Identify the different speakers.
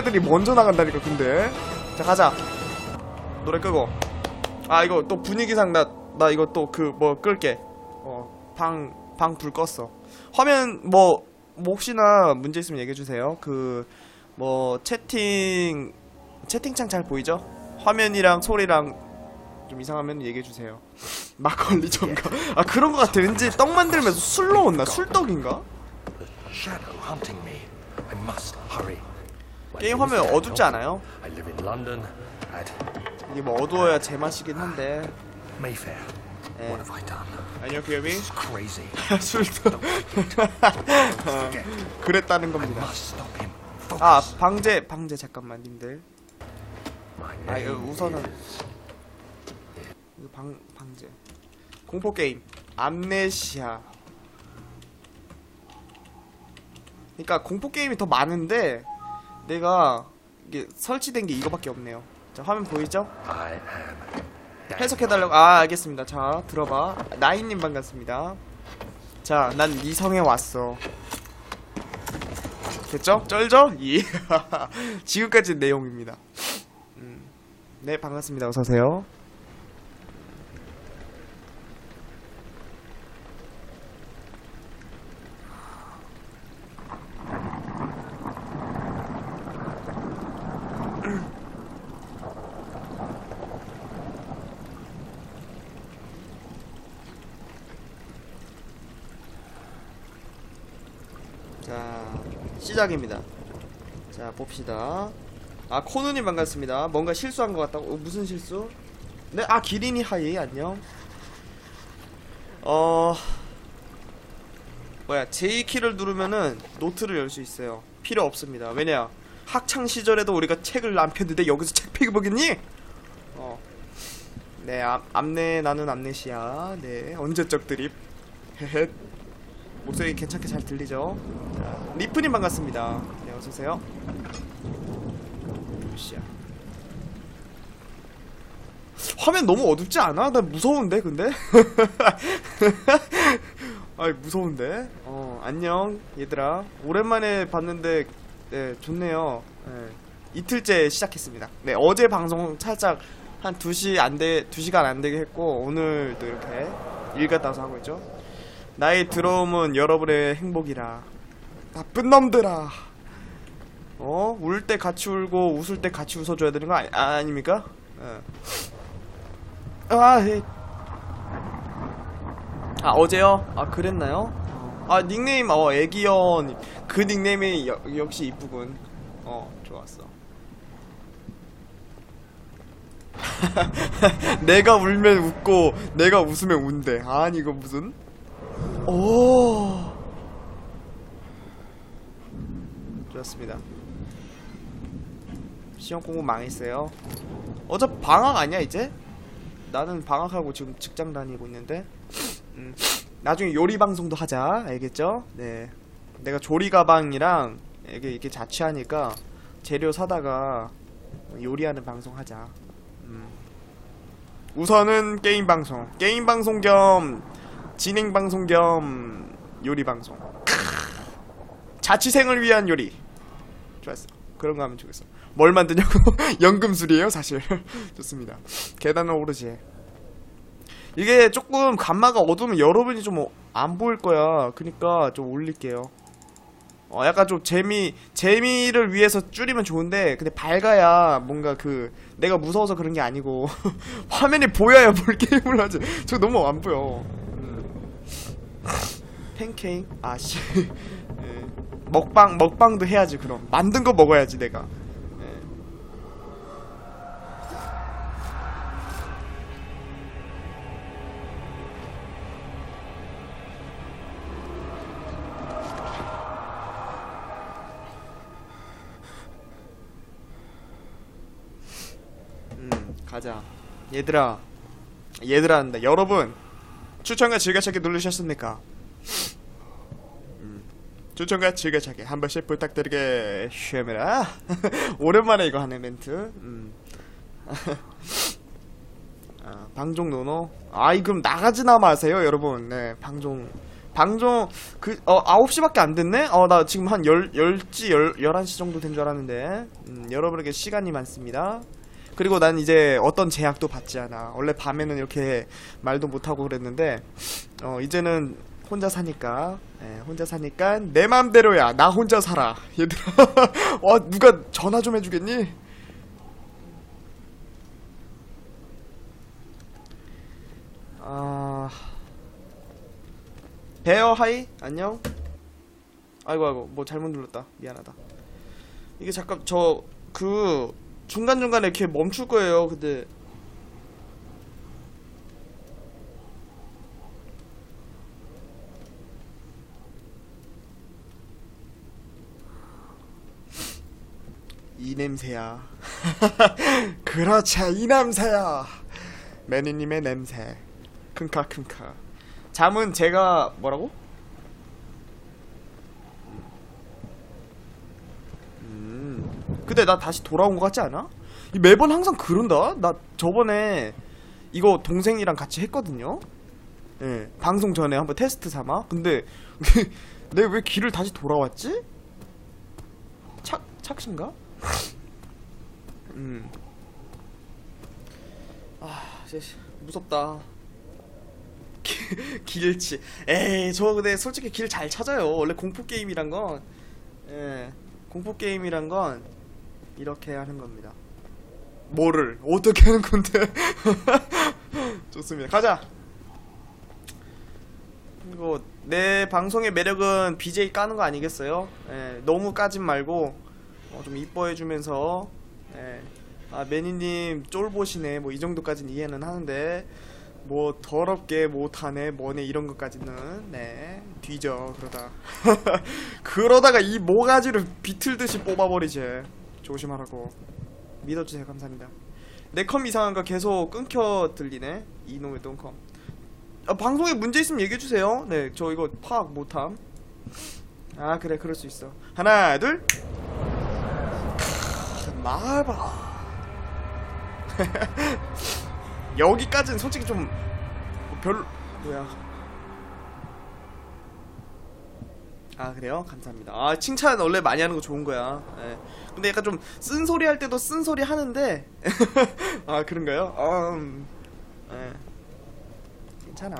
Speaker 1: 애들이 먼저 나간다니까 근데. 자 가자. 노래 끄고. 아 이거 또 분위기상 나 나 이거 또 그 뭐 끌게. 어방 방 불 껐어. 화면 뭐, 뭐 혹시나 문제 있으면 얘기해 주세요. 그 뭐 채팅 채팅창 잘 보이죠? 화면이랑 소리랑 좀 이상하면 얘기해 주세요. 막걸리 전가 아 그런 거 같아. 왠지 떡 만들면서 술 넣었나? 술떡인가?
Speaker 2: The shadow hunting me. I must hurry.
Speaker 1: 게임 화면. 어둡지 않아요? 이게 뭐 어두워야 제맛이긴 한데. 예.
Speaker 2: Done?
Speaker 1: 안녕. 술떡
Speaker 2: Forget.
Speaker 1: 그랬다는 겁니다. 아 방제 방제 잠깐만 님들 아 이거 우선은 이거 방 방제 공포 게임 암네시아 그러니까 공포 게임이 더 많은데 내가 이게 설치된 게 이거밖에 없네요. 자 화면 보이죠? 해석해달라고 아 알겠습니다. 자 들어봐. 나인님 반갑습니다. 자 난 이 성에 왔어. 됐죠? 쩔죠? 예. 지금까지 내용입니다. 음. 네 반갑습니다. 어서오세요 자 시작입니다 자 봅시다 아 코누님 반갑습니다 뭔가 실수한 것 같다고 어, 무슨 실수? 네 아 기린이 하이 안녕 어 뭐야 J키를 누르면은 노트를 열 수 있어요 필요 없습니다 왜냐 학창 시절에도 우리가 책을 안 폈는데 여기서 책 피보겠니? 어. 네, 암, 암내 나는 암내시야. 네, 언제적 드립. 헤헤. 목소리 괜찮게 잘 들리죠? 자, 리프님 반갑습니다. 네, 어서오세요. 봅시다. 화면 너무 어둡지 않아? 나 무서운데, 근데? 아이, 무서운데? 어, 안녕, 얘들아. 오랜만에 봤는데, 네, 좋네요. 네, 이틀째 시작했습니다. 네, 어제 방송 살짝 한 2시 안 돼, 2시간 안 되게 했고, 오늘도 이렇게 일 갔다 와서 하고 있죠. 나의 들어옴은 여러분의 행복이라. 나쁜 놈들아. 어? 울 때 같이 울고 웃을 때 같이 웃어줘야 되는 거 아니, 아, 아닙니까? 어. 아, 헤. 아, 어제요? 아, 그랬나요? 아, 닉네임, 어, 애기연. 그 닉네임이 여- 역시 이쁘군. 어, 좋았어. 내가 울면 웃고, 내가 웃으면 운대. 아니, 이거 무슨? 오. 좋았습니다. 시험 공부 망했어요. 어차 방학 아니야 이제? 나는 방학하고 지금 직장 다니고 있는데. 음, 나중에 요리 방송도 하자. 알겠죠? 네. 내가 조리 가방이랑 이게 이게 자취하니까 재료 사다가 요리하는 방송 하자. 음. 우선은 게임 방송. 게임 방송 겸 진행 방송 겸 요리 방송. 자취생을 위한 요리. 좋았어. 그런 거 하면 좋겠어. 뭘 만드냐고? 연금술이에요, 사실. 좋습니다. 계단을 오르지. 이게 조금 감마가 어두우면 여러분이 좀 안 보일 거야. 그니까 좀 올릴게요. 어, 약간 좀 재미, 재미를 위해서 줄이면 좋은데, 근데 밝아야 뭔가 그, 내가 무서워서 그런 게 아니고, 화면이 보여야 뭘 게임을 하지. 저 너무 안 보여. 음. 팬케이크? 아씨. 예. 먹방, 먹방도 해야지, 그럼. 만든 거 먹어야지, 내가. 예. 음, 가자. 얘들아. 얘들아 한다. 여러분. 추천과 즐겨찾기 누르셨습니까? 음, 추천과 즐겨찾기 한 번씩 부탁드리겠습니다. 오랜만에 이거 하는 멘트. 음. 아, 방종 노노. 아이 그럼 나가지나 마세요, 여러분. 네, 방종 방송 그어 9시밖에 안 됐네? 어 나 지금 한 10, 10시 10, 11시 정도 된 줄 알았는데 음, 여러분에게 시간이 많습니다 그리고 난 이제 어떤 제약도 받지 않아 원래 밤에는 이렇게 말도 못하고 그랬는데 어 이제는 혼자 사니까. 예, 혼자 사니까 내 맘대로야. 나 혼자 살아. 얘들아. 와 누가 전화 좀 해주겠니? 아. 베어 하이? 안녕? 아이고 아이고. 뭐 잘못 눌렀다. 미안하다. 이게 잠깐 저 그 중간중간에 이렇게 멈출 거예요. 근데 이 냄새야 그렇지 이 냄새야 매니님의 냄새 킁카 킁카 잠은 제가 뭐라고? 음 근데 나 다시 돌아온 것 같지 않아? 이 매번 항상 그런다? 나 저번에 이거 동생이랑 같이 했거든요? 예 방송 전에 한번 테스트 삼아 근데 내가 왜 길을 다시 돌아왔지? 착, 착신가? 음. 아, 진짜 무섭다. 기- 길치. 에이, 저 근데 솔직히 길 잘 찾아요. 원래 공포 게임이란 건, 예, 공포 게임이란 건 이렇게 하는 겁니다. 뭐를 어떻게 하는 건데? 좋습니다. 가자. 이거 내 방송의 매력은 BJ 까는 거 아니겠어요? 예, 너무 까진 말고 어, 좀 이뻐해주면서 예. 아 매니님 쫄보시네. 뭐 이 정도까지는 이해는 하는데 뭐 더럽게 못하네 뭐네 이런 것까지는 네. 뒤져 그러다. 그러다가 이 모가지를 비틀듯이 뽑아버리지. 조심하라고. 믿어주세요. 감사합니다. 내 컴 이상한 거 계속 끊겨 들리네. 이놈의 똥컴. 아, 방송에 문제 있으면 얘기해주세요. 네 저 이거 파악 못함. 아 그래. 그럴 수 있어. 하나 둘 말봐. 여기까지는 솔직히 좀 별로 뭐야. 아 그래요? 감사합니다. 아 칭찬 원래 많이 하는 거 좋은 거야. 예. 근데 약간 좀 쓴소리 할 때도 쓴소리 하는데. 아 그런가요? 아 음. 예. 괜찮아